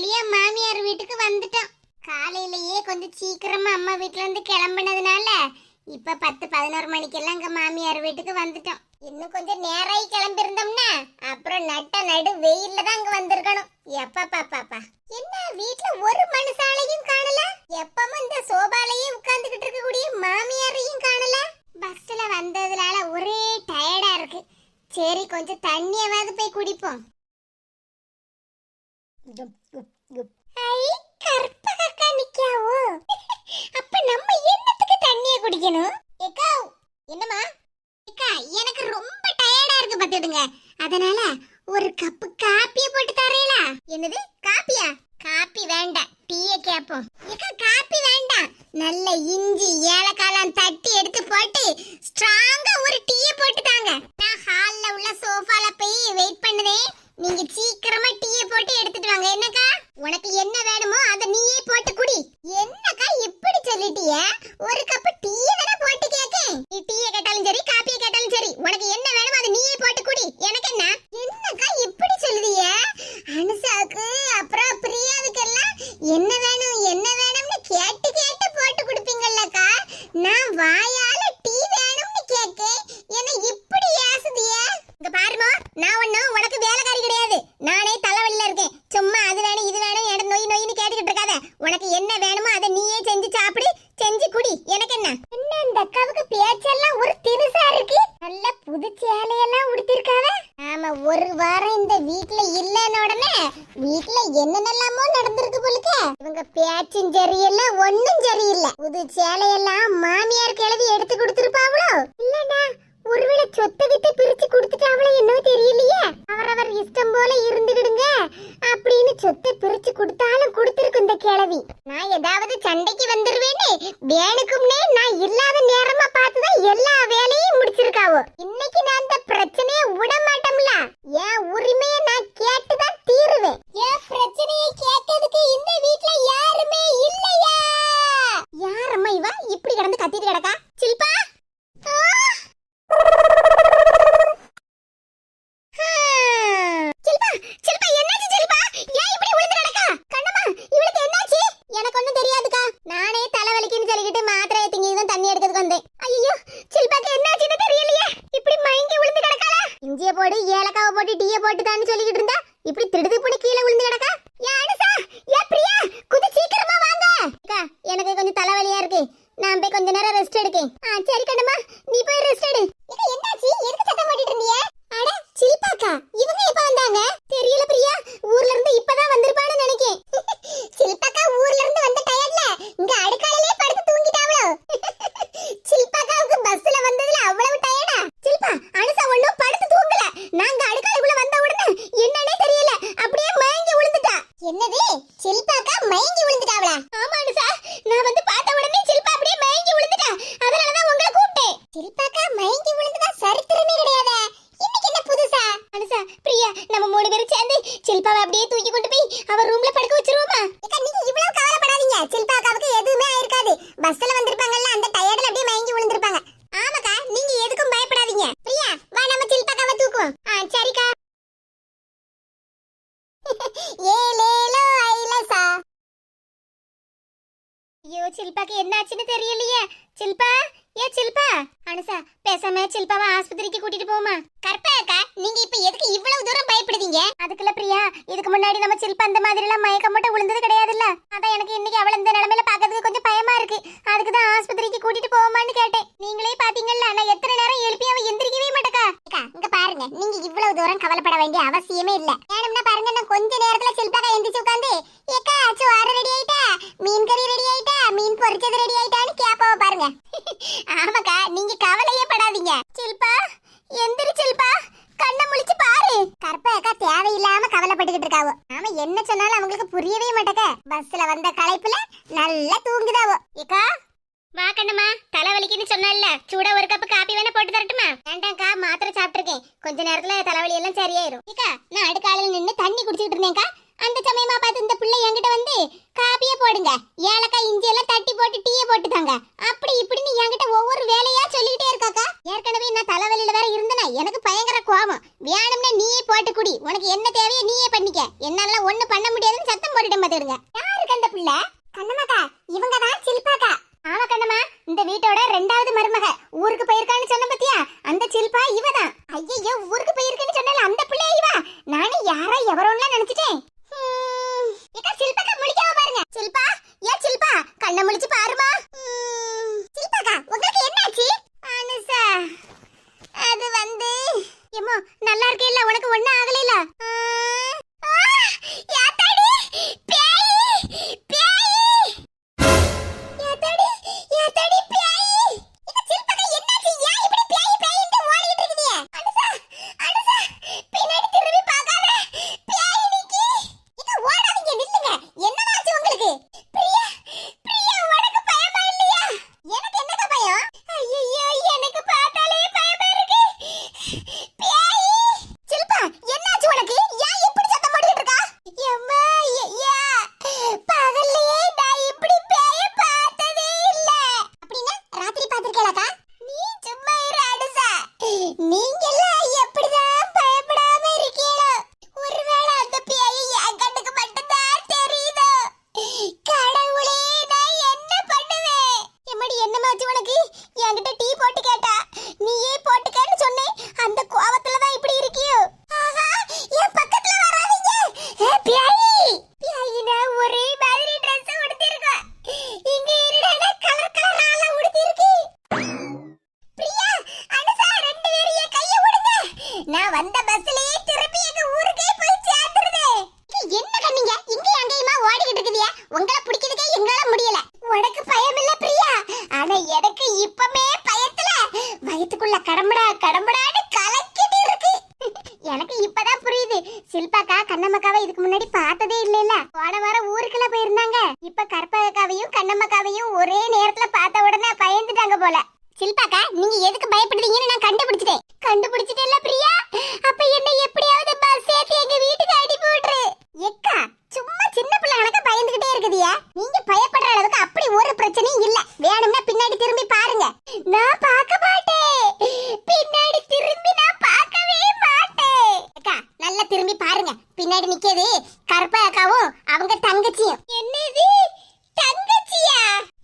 வழியா மாமியார் வீட்டுக்கு வந்துட்டோம். காலையிலேயே கொஞ்சம் சீக்கிரமா அம்மா வீட்டுல இருந்து கிளம்புனதுனால இப்ப பத்து பதினோரு மணிக்கெல்லாம் அங்க மாமியார் வீட்டுக்கு வந்துட்டோம். இன்னும் கொஞ்சம் நேராகி கிளம்பிருந்தோம்னா அப்புறம் நட்ட நடு வெயில்ல தான் அங்க வந்திருக்கணும். எப்பா பாப்பா என்ன வீட்டுல ஒரு மனுஷாலையும் காணல? எப்பவும் இந்த சோபாலையே உட்கார்ந்துகிட்டு இருக்கக்கூடிய மாமியாரையும் காணல? பஸ்ல வந்ததுனால ஒரே டயர்டா இருக்கு. சரி கொஞ்சம் தண்ணியாவது போய் குடிப்போம். அப்ப நம்ம என்னத்துக்கு தண்ணிய குடிக்கணும்? ஏக்கா என்னமா ஏக்கா எனக்கு ரொம்ப டயர்டா இருக்கு பாத்துடுங்க அதனால ஒரு கப்பு காப்பிய போட்டு தரீங்களா என்னது காப்பியா? காப்பி வேண்டாம் டீய கேப்போம். ஏக்கா காப்பி வேண்டாம். நல்ல இஞ்சி ஏலக்காலாம் தட்டி எடுத்து போட்டு ஸ்ட்ராங்கா ஒரு டீய போட்டு தாங்க நான் ஹால்ல உள்ள சோஃபால போய் வெயிட் பண்ணுதேன் நீங்க சீக்கிரமா டீய போட்டு எடுத்துட்டு வாங்க என்னக்கா உனக்கு என்ன வேணுமோ அத நீயே போட்டு குடி என்னக்கா இப்படி சொல்லிட்டிய ஒரு கப் டீ வேற போட்டு கேக்கேன் நீ டீய கேட்டாலும் சரி காப்பிய கேட்டாலும் சரி உனக்கு என்ன வேணுமோ அத நீயே போட்டு குடி எனக்கு என்ன என்னக்கா இப்படி சொல்லுதிய அனுசாக்கு அப்புறம் பிரியாவுக்கெல்லாம் என்ன வேணும் என்ன வேணும்னு கேட்டு கேட்டு போட்டு கொடுப்பீங்கல்லக்கா? நான் வாயால டீ வேணும்னு கேக்கேன் என்ன இப்படி ஏசுதிய? இங்க பாருமா நான் ஒண்ணும் உனக்கு வேலைக்காரி கிடையாது. நானே தலைவலியில இருக்கேன். சும்மா அது வேணும் இது வேணும் என நொய் நொய்னு கேட்டுக்கிட்டு இருக்காத. உனக்கு என்ன வேணுமோ அதை நீயே செஞ்சு சாப்பிடு செஞ்சு குடி. எனக்கு என்ன? என்ன இந்த அக்காவுக்கு பேச்செல்லாம் ஒரு தினுசா இருக்கு? நல்ல புது சேலையெல்லாம் உடுத்திருக்காவ? ஆமா ஒரு வாரம் இந்த வீட்ல இல்லைன்ன உடனே வீட்டுல என்னென்னலாமோ நடந்து அப்படின்னு சொத்தை பிரிச்சு கொடுத்தாலும் கொடுத்துருக்கு இந்த கிழவி. நான் ஏதாவது சண்டைக்கு வந்துருவேன்னு வேணுக்கும்னே நான் இல்லாத நேரமா பார்த்துதான் எல்லா வேலையும் முடிச்சிருக்காவோ. இன்னைக்கு நான் இந்த பிரச்சனையை விட மாட்டோம்ல. என் உரிமையை நான் கேட்டுதான் தீருவேன் என் பிரச்சனையை கேட்கறதுக்கு இந்த வீட்ல யாருமே இல்லையா யாரம்மா இவ இப்படி கிடந்து கத்திட்டு கிடக்கா சில்பா ஆ! சில்பா சில்பா என்னாச்சு சில்பா ஏன் இப்படி விழுந்து கிடக்கா கண்ணம்மா இவளுக்கு என்னாச்சு எனக்கு ஒண்ணும் தெரியாதுக்கா நானே தலைவலிக்குன்னு சொல்லிக்கிட்டு மாத்திரை திங்கிதான் தண்ணி எடுக்கிறதுக்கு வந்தேன் ஐயோ சில்பாக்கு என்னாச்சுன்னு தெரியலையே இப்படி மயங்கி விழுந்து கிடக்காளா இஞ்சிய போடு ஏலக்காவை போட்டு டீய போட்டு தான் சொல்லிக்கிட்டு இருந்தா? இப்படி திடுது போய் கீழே விழுந்து கிடக்கா? யானுசா ஏ பிரியா! கொஞ்சம் சீக்கிரமா வாங்க! அக்கா எனக்கு கொஞ்சம் தலைவலியா இருக்கு. நான் போய் கொஞ்ச நேரம் ரெஸ்ட் எடுக்கேன் ஆ சரி கண்ணம்மா நீ போய் ரெஸ்ட் எடு இது என்னாச்சு எதுக்கு சத்தம் போட்டுட்டு இருந்தீங்க அட சில்பாக்கா இவங்க எப்ப வந்தாங்க தெரியல பிரியா ஊர்ல இருந்து இப்பதான் வந்திருப்பான்னு நினைக்கேன் சில்பாக்கா ஊர்ல இருந்து வந்த டயர்ல இங்க அடுக்காலையே படுத்து தூங்கிட்டாவளோ சில்பாக்காவுக்கு பஸ்ல வந்ததுல அவ்வளவு டயர்டா சில்பா அனுசா ஒண்ணும் படுத்து தூங்கல நாங்க அடுக்காலைக்குள்ள வந்த உடனே என்னன்னே தெரியல அப்படியே மயங்கி விழுந்துட்டா என்னது சில்பாக்கா மயங்கி விழுந்துட்டாவளா ஆமா அனுசா நான் வந்து பார்த்த உடனே சில்பா அப்படியே மயங்கி விழுந்துட்டா அதனால தான் உங்களை கூப்பிட்டேன் சில்பாக்கா மயங்கி விழுந்ததா சரித்திரமே கிடையாதே இன்னைக்கு என்ன புதுசா அனுசா பிரியா நம்ம மூணு பேரும் சேர்ந்து சில்பாவை அப்படியே தூக்கி கொண்டு போய் அவ ரூம்ல படுக்க வச்சிருவோமா அக்கா நீங்க இவ்வளவு கவலைப்படாதீங்க சில்பாக்காவுக்கு எதுவுமே ஆயிருக்காது பஸ்ல வந்திருப்பாங்கல்ல அந்த டயர்ட்ல அப்படியே மயங்கி விழுந்திருப்பாங்க ஆமாக்கா நீங்க எதுக்கும் பயப்படாதீங்க பிரியா வா நம்ம சில்பாக்காவை தூக்குவோம் ஆ சரிக்கா ஏலேலோ ஐலசா ஐயோ சில்பாக்கு என்னாச்சுன்னு தெரியலையே. சில்பா? ஏ சில்பா? அனுசா பேசாம சில்பாவை ஆஸ்பத்திரிக்கு கூட்டிட்டு போமா கற்பா அக்கா நீங்க இப்ப எதுக்கு இவ்வளவு தூரம் பயப்படுவீங்க அதுக்குள்ள பிரியா இதுக்கு முன்னாடி நம்ம சில்பா அந்த மாதிரி எல்லாம் மயக்கம் மட்டும் விழுந்தது கிடையாதுல்ல? அதான் எனக்கு இன்னைக்கு அவள இந்த நிலைமையில பாக்கிறதுக்கு கொஞ்சம் பயமா இருக்கு. அதுக்கு தான் ஆஸ்பத்திரிக்கு கூட்டிட்டு போமான்னு கேட்டேன். நீங்களே பாத்தீங்கல்ல நான் எத்தனை நேரம் எழுப்பி அவ எந்திரிக்கவே மாட்டேக்கா. இங்க பாருங்க நீங்க இவ்வளவு தூரம் கவலைப்பட வேண்டிய அவசியமே இல்ல. வேணும்னா கவலைப்பட்டுக்கிட்டு இருக்காவோ. நாம என்ன சொன்னாலும் அவங்களுக்கு புரியவே மாட்டேக்க. பஸ்ல வந்த களைப்புல நல்லா தூங்குதாவோ. ஏக்கா? வா கண்ணம்மா தலைவலிக்குன்னு சொன்னல சூட ஒரு கப் காப்பி வேணா போட்டு தரட்டுமா? வேண்டாம்க்கா மாத்திரை சாப்பிட்டுருக்கேன். கொஞ்ச நேரத்துல தலைவலி எல்லாம் சரியாயிரும். ஏக்கா நான் அடுக்காலையில நின்னு தண்ணி குடிச்சிட்டு இருந்தேன்க்கா. அந்த சமயமா பார்த்து இந்த பிள்ளை என்கிட்ட வந்து காப்பியே போடுங்க. ஏலக்காய் இஞ்சி எல்லாம் தட்டி போட்டு டீயை போட்டு தாங்க அப்படி இப்படின்னு என்கிட்ட ஒவ்வொரு வேலையா சொல்லிக்கிட்டே இருக்காக்கா. ஏற்கனவே நான் தலைவலியில வேற இருந்தேனா. எனக்கு பயங்கர கோபம். வேணும்னா நீயே போட்டு குடி. உனக்கு என்ன தேவையோ நீயே பண்ணிக்க என்னால ஒண்ணு பண்ண முடியாதுன்னு சத்தம் போட்டுட்டேன் இந்த வீட்டோட ரெண்டாவது மருமக ஊருக்கு போயிருக்கான்னு சொன்ன பத்தியா அந்த சில்பா இவதான் ஐயோ ஊருக்கு போயிருக்கேன்னு சொன்னால அந்த பிள்ளையா இவ? நானே யாரா எவரோன்னு நினைச்சிட்டேன். எனக்கு இப்பதான் புரியுது. சில்பாக்கா கண்ணம்மக்காவை இதுக்கு முன்னாடி பார்த்ததே இல்லைல்ல. போன வாரம் ஊருக்குள்ள போயிருந்தாங்க. இப்ப கற்பகாவையும் கண்ணம்மக்காவையும் ஒரே நேரத்துல பார்த்த உடனே பயந்துட்டாங்க போல. சில்பாக்கா நீங்க எதுக்கு பயப்படுறீங்கன்னு நான் கண்டுபிடிச்சிட்டேன். கண்டுபிடிச்சிட்டேல்ல பிரியா? அப்ப என்ன எப்படியாவது பஸ் சேர்த்து எங்க வீட்டுக்கு அடி போட்டுரு எக்கா சும்மா சின்ன பிள்ளை கணக்க பயந்துகிட்டே இருக்குதியா? நீங்க பயப்படுற அளவுக்கு அப்படி ஒரு பிரச்சனையும் இல்ல. வேணும்னா பின்னாடி திரும்பி பாருங்க. நான் பார்க்க மாட்டேன் பின்னாடி திரும்பி நான் பார்க்கவே மாட்டேன் அக்கா நல்லா திரும்பி பாருங்க பின்னாடி நிக்கிறது கருப்பா அக்காவும் அவங்க தங்கச்சியும் என்னது தங்கச்சியா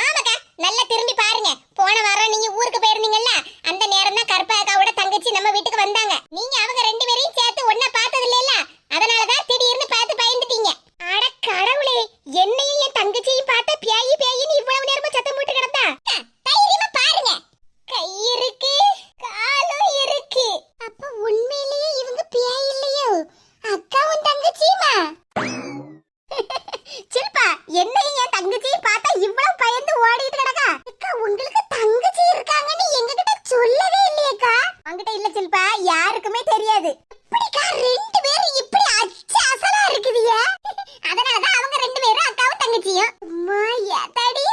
ஆமாக்கா நல்லா திரும்பி பாருங்க போன வாரம் நீங்க ஊருக்கு போயிருந்தீங்கல்ல அந்த நேரம் தான் கருப்பா அக்காவோட தங்கச்சி நம்ம வீட்டுக்கு வந்தாங்க நீங்க அவங்க ரெண்டு பேரையும் சேர்த்து ஒண்ணா பார்த்தது இல்லைல்ல அதனாலதான் திடீர்னு பார்த்து பயந்துட்டீங்க அட கடவுளே என்னையும் என் தங்கச்சியும் பார்த்த பியாயி பியாயின்னு இவ்வளவு நேரமா சத்தம் போட்டு கிடந்தா அக்கா, தைரியமா பாருங்க கை இருக்கு காலும் இருக்கு அப்ப உண்மையிலேயே இவங்க பியாய் இல்லையோ அக்காவும் தங்கச்சியுமா சில்பா என்னையும் என் தங்கச்சியும் பார்த்தா இவ்வளவு பயந்து ஓடிட்டு கிடக்கா? அக்கா உங்களுக்கு தங்கச்சி இருக்காங்கன்னு எங்ககிட்ட சொல்லவே இல்லையேக்கா. அங்கிட்ட இல்ல சில்பா யாருக்குமே தெரியாது. இப்படிக்கா ரெண்டு பேரும் இப்படி அச்சு அசலா இருக்குதுய. அதனாலதான் அவங்க ரெண்டு பேரும் அக்காவும் தங்கச்சியும். அம்மா ஏதாடி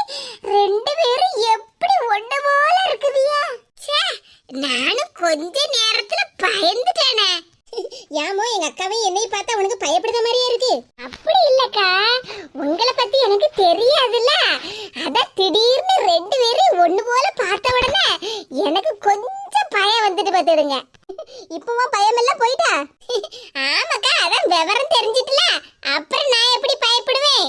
ரெண்டு பேரும் எப்படி ஒண்ணு போல இருக்குதுயா. ச்சே நானும் கொஞ்ச நேரத்துல பயந்துட்டேனே. ஏமோ எங்க அக்காவே என்னை பார்த்தா உனக்கு பயப்படுற மாதிரியா இருக்கு அப்படி இல்லக்கா உங்களை பத்தி எனக்கு தெரியாதுல்ல அதான் திடீர்னு ரெண்டு பேரும் ஒண்ணு போல பார்த்த உடனே எனக்கு கொஞ்சம் பயம் வந்துட்டு பார்த்துடுங்க. இப்பவும் பயம் எல்லாம் போயிட்டா? ஆமாக்கா அதான் விவரம் தெரிஞ்சிட்டுல. அப்புறம் நான் எப்படி பயப்படுவேன்?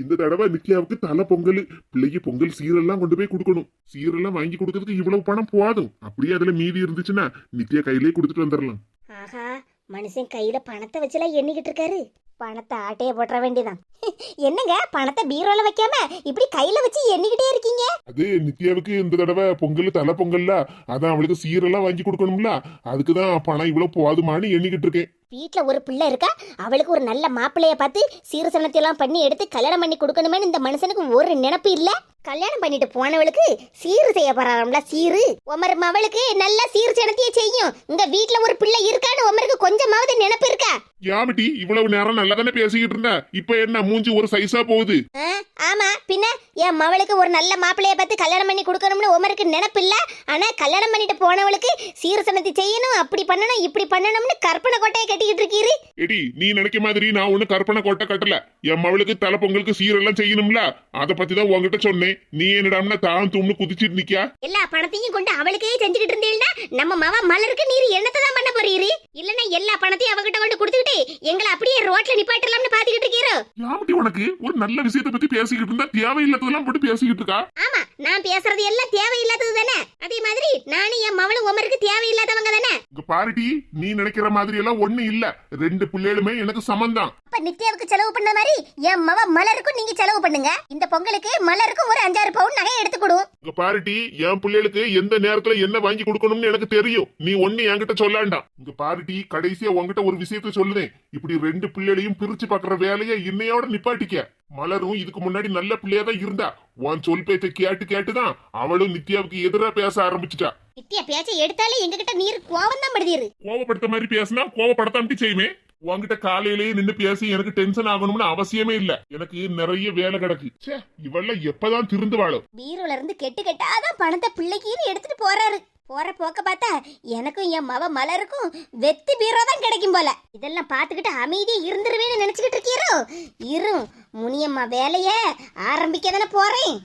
இந்த தடவை நித்யாவுக்கு தலை பொங்கல் பிள்ளைக்கு பொங்கல் சீரெல்லாம் கொண்டு போய் கொடுக்கணும். சீரெல்லாம் வாங்கி கொடுக்கறதுக்கு இவ்வளவு பணம் போதும். அப்படியே அதுல மீதி இருந்துச்சுன்னா நித்யா கையிலே கொடுத்துட்டு வந்துடலாம். ஆஹா மனுஷன் கையில பணத்தை வச்சுலாம் எண்ணிக்கிட்டு இருக்காரு. பணத்தை ஆட்டையே போட்டுற வேண்டியதான் என்னங்க? பணத்தை பீரோல வைக்காம இப்படி கையில வச்சு எண்ணிக்கிட்டே இருக்கீங்க? அது நித்யாவுக்கு இந்த தடவை பொங்கல் தலை பொங்கல்ல அதான் அவளுக்கு சீரெல்லாம் வாங்கி கொடுக்கணும்ல. அதுக்கு தான் பணம் இவ்வளவு போதுமான்னு எண்ணிக்கிட்டு இருக்கேன். வீட்ல ஒரு பிள்ளை இருக்கா அவளுக்கு ஒரு நல்ல மாப்பிள்ளைய பார்த்து சீரசனத்தையெல்லாம் பண்ணி எடுத்து கல்யாணம் பண்ணி கொடுக்கணுமேனு இந்த மனுஷனுக்கு ஒரு நினைப்பு இல்ல. கல்யாணம் பண்ணிட்டு போனவளுக்கு சீரு செய்ய போறாராம்ல சீரு. உமர் மவளுக்கு நல்ல சீர் சனத்தையே செய்யும். இங்க வீட்ல ஒரு பிள்ளை இருக்கான்னு உமருக்கு கொஞ்சமாவது நினைப்பு இருக்கா? யாமிட்டி இவ்வளவு நேரம் நல்லா தானே பேசிக்கிட்டு இருந்த? இப்ப என்ன மூஞ்சி ஒரு சைஸா போகுது? ஆமா பின்ன என் மவளுக்கு ஒரு நல்ல மாப்பிள்ளைய பார்த்து கல்யாணம் பண்ணி கொடுக்கணும்னு உமருக்கு நினைப்பு இல்ல. ஆனா கல்யாணம் பண்ணிட்டு போனவளுக்கு சீரசனத்தை செய்யணும் அப்படி பண்ணணும் இப்படி பண்ணணும்னு கற்பனை கோட்டையை கட்டி கட்டிக்கிட்டு இருக்கீரு? எடி நீ நினைக்க மாதிரி நான் ஒண்ணு கற்பனை கோட்டை கட்டல. என் மவளுக்கு தலை பொங்கலுக்கு சீரெல்லாம் செய்யணும்ல? அத பத்தி தான் உன்கிட்ட சொன்னேன். நீ என்னடாம்னா தான் தும்னு குதிச்சிட்டு நிக்கியா? எல்லா பணத்தையும் கொண்டு அவளுக்கே செஞ்சுக்கிட்டு இருந்தீங்கன்னா நம்ம மவ மலருக்கு நீர் என்னத்தை தான் பண்ண போறீரு? இல்லன்னா எல்லா பணத்தையும் அவகிட்ட கொண்டு கொடுத்துக்கிட்டு எங்களை அப்படியே ரோட்ல நிப்பாட்டலாம்னு பாத்துக்கிட்டு இருக்கீரோ? யாமட்டி உனக்கு? ஒரு நல்ல விஷயத்தை பத்தி பேசிக்கிட்டு இருந்தா தேவையில்லாததெல்லாம் போட்டு பேசிக்கிட்டு இருக்கா? ஆமா நான் பேசுறது எல்லாம் தேவையில்லாதது தானே? அதே மாதிரி நானும் என் மவளும் உமருக்கு தேவையில்லாதவங்க தானே? பாருடி நீ நினைக்கிற மாதிரி எல்லாம் ஒண்ணு இல்ல. ரெண்டு பிள்ளைகளுமே எனக்கு சமந்தான் அப்ப நித்யாவுக்கு செலவு பண்ண மாதிரி என் மவ மலருக்கும் நீங்க செலவு பண்ணுங்க. இந்த பொங்கலுக்கு மலருக்கும் ஒரு அஞ்சாறு பவுன் நகை எடுத்து கொடு. இங்க பாருடி என் பிள்ளைகளுக்கு எந்த நேரத்துல என்ன வாங்கி கொடுக்கணும்னு எனக்கு தெரியும். நீ ஒண்ணு என்கிட்ட சொல்லாண்டாம் இங்க பாருடி கடைசியா உன்கிட்ட ஒரு விஷயத்த சொல்லுதேன். இப்படி ரெண்டு பிள்ளைகளையும் பிரிச்சு பாக்குற வேலையை இன்னையோட நிப்பாட்டிக்க. மலரும் இதுக்கு முன்னாடி நல்ல பிள்ளையா தான் இருந்தா. உன் சொல் பேச்ச கேட்டு கேட்டுதான் அவளும் நித்யாவுக்கு எதிரா பேச ஆரம்பிச்சிட்டா. நித்யா பேச்சை எடுத்தாலே எங்ககிட்ட நீர் கோவம் தான் படுதீரு. கோவப்படுத்த மாதிரி பேசினா கோவப்படுத்தாமட்டி செய்யுமே. உன்கிட்ட காலையிலேயே நின்னு பேசி எனக்கு டென்ஷன் ஆகணும்னு அவசியமே இல்ல. எனக்கு நிறைய வேலை கிடக்கு. ச்சே இவெல்லாம் எப்பதான் திருந்து வாழும் பீரோல இருந்து கெட்டு கெட்டாதான் பணத்தை பிள்ளைக்குன்னு எடுத்துட்டு போறாரு. போற போக்க பார்த்தா எனக்கும் என் மவ மலருக்கும் வெத்து பீரோ தான் கிடைக்கும் போல. இதெல்லாம் பார்த்துக்கிட்டு அமைதியாக இருந்துருவேன்னு நினைச்சுக்கிட்டு இருக்கீரோ இரு முனியம்மா வேலைய ஆரம்பிக்க தானே போறேன்.